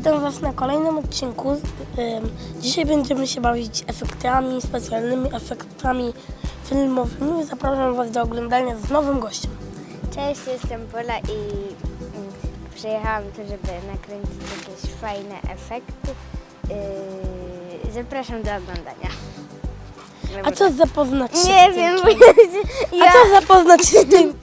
Witam Was na kolejnym odcinku. Dzisiaj będziemy się bawić efektami, specjalnymi efektami filmowymi. Zapraszam Was do oglądania z nowym gościem. Cześć, jestem Pola i mm, przyjechałam tu, żeby nakręcić jakieś fajne efekty. Yy, zapraszam do oglądania. A co zapoznać się Nie z wiem, bo ja, A co zapoznać się z tym?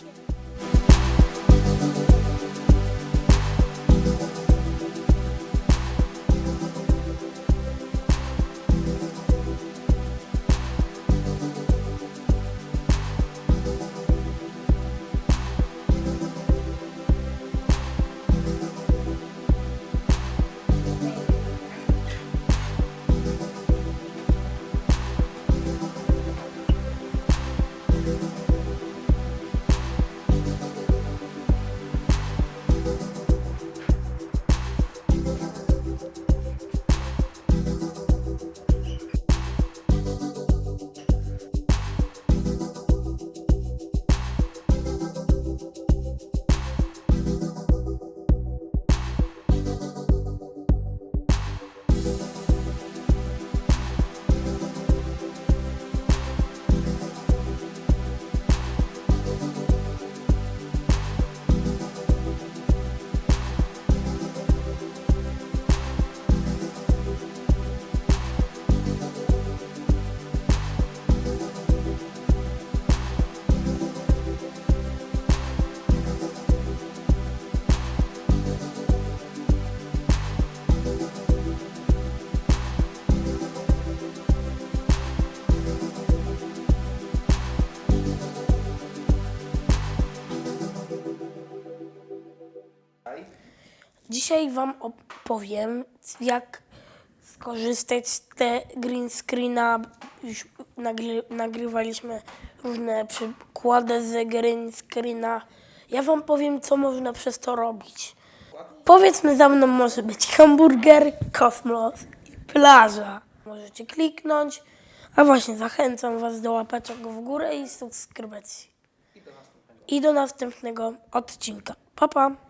Dzisiaj Wam opowiem, jak skorzystać z te green screena. Już nagry, nagrywaliśmy różne przykłady z green screena. Ja Wam powiem, co można przez to robić. Powiedzmy za mną może być hamburger, kosmos i plaża. Możecie kliknąć, a właśnie zachęcam Was do łapeczek w górę i subskrypcji. I do następnego odcinka. Pa, pa!